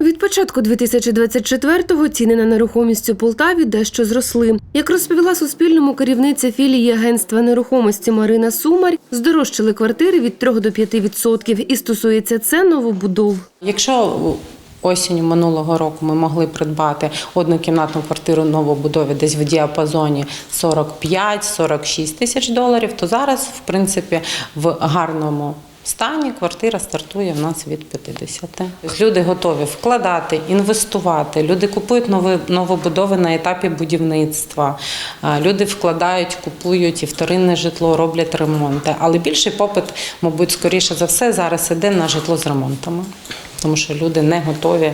Від початку 2024-го ціни на нерухомість у Полтаві дещо зросли. Як розповіла Суспільному керівниця філії агентства нерухомості Марина Сумар, здорожчали квартири від 3 до 5 відсотків і стосується це новобудов. Якщо осінню минулого року ми могли придбати однокімнатну квартиру новобудові десь в діапазоні 45-46 тисяч доларів, то зараз, в принципі, в гарному стані квартира стартує в нас від 50. Тобто люди готові вкладати, інвестувати. Люди купують нові новобудови на етапі будівництва. Люди вкладають, купують і вторинне житло, роблять ремонти. Але більший попит, мабуть, скоріше за все, зараз іде на житло з ремонтами, тому що люди не готові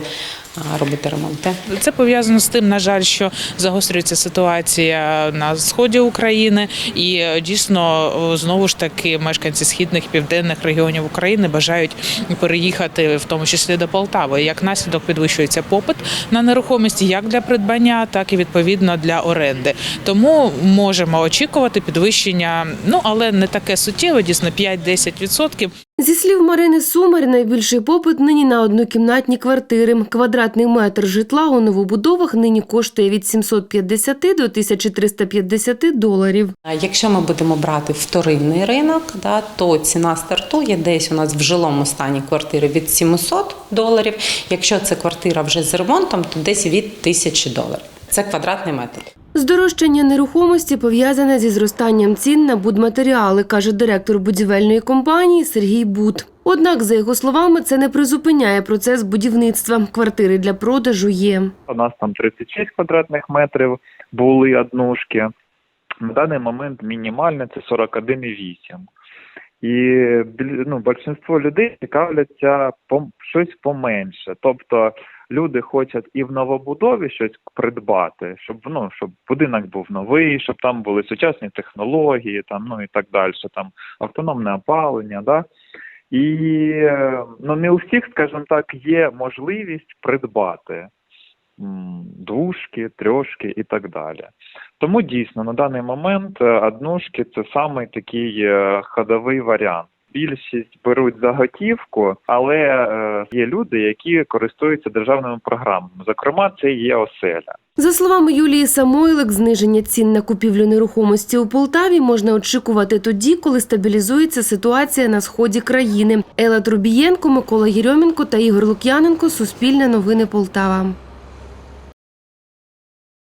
робити ремонти. Це пов'язано з тим, на жаль, що загострюється ситуація на сході України, і е, дійсно знову ж таки мешканці східних південних регіонів України бажають переїхати, в тому числі до Полтави. Як наслідок підвищується попит на нерухомість як для придбання, так і відповідно для оренди. Тому можемо очікувати підвищення, ну але не таке суттєве, дійсно 5-10%. Зі слів Марини Сумар, найбільший попит нині на однокімнатні квартири. Квадратний метр житла у новобудовах нині коштує від 750 до 1350 доларів. Якщо ми будемо брати вторинний ринок, то ціна стартує десь у нас в жилому стані квартири від 700 доларів. Якщо це квартира вже з ремонтом, то десь від 1000 доларів. Це квадратний метр. Здорожчання нерухомості пов'язане зі зростанням цін на будматеріали, каже директор будівельної компанії Сергій Бут. Однак, за його словами, це не призупиняє процес будівництва. Квартири для продажу є. У нас там 36 квадратних метрів були однушки. На даний момент мінімальне це 41,8. І ну, більшість людей цікавляться по щось поменше. Тобто люди хочуть і в новобудові щось придбати, щоб ну щоб будинок був новий, щоб там були сучасні технології, там ну і так далі, там автономне опалення, да. І ну не у всіх, скажімо так, є можливість придбати двушки, трьошки і так далі. Тому дійсно на даний момент е, однушки це самий такий е, ходовий варіант. Більшість беруть за готівку, але е, є люди, які користуються державними програмами. Зокрема, це є оселя. За словами Юлії Самойлик, зниження цін на купівлю нерухомості у Полтаві можна очікувати тоді, коли стабілізується ситуація на сході країни. Ела Трубієнко, Микола Єрьомінко та Ігор Лук'яненко. Суспільне новини Полтава.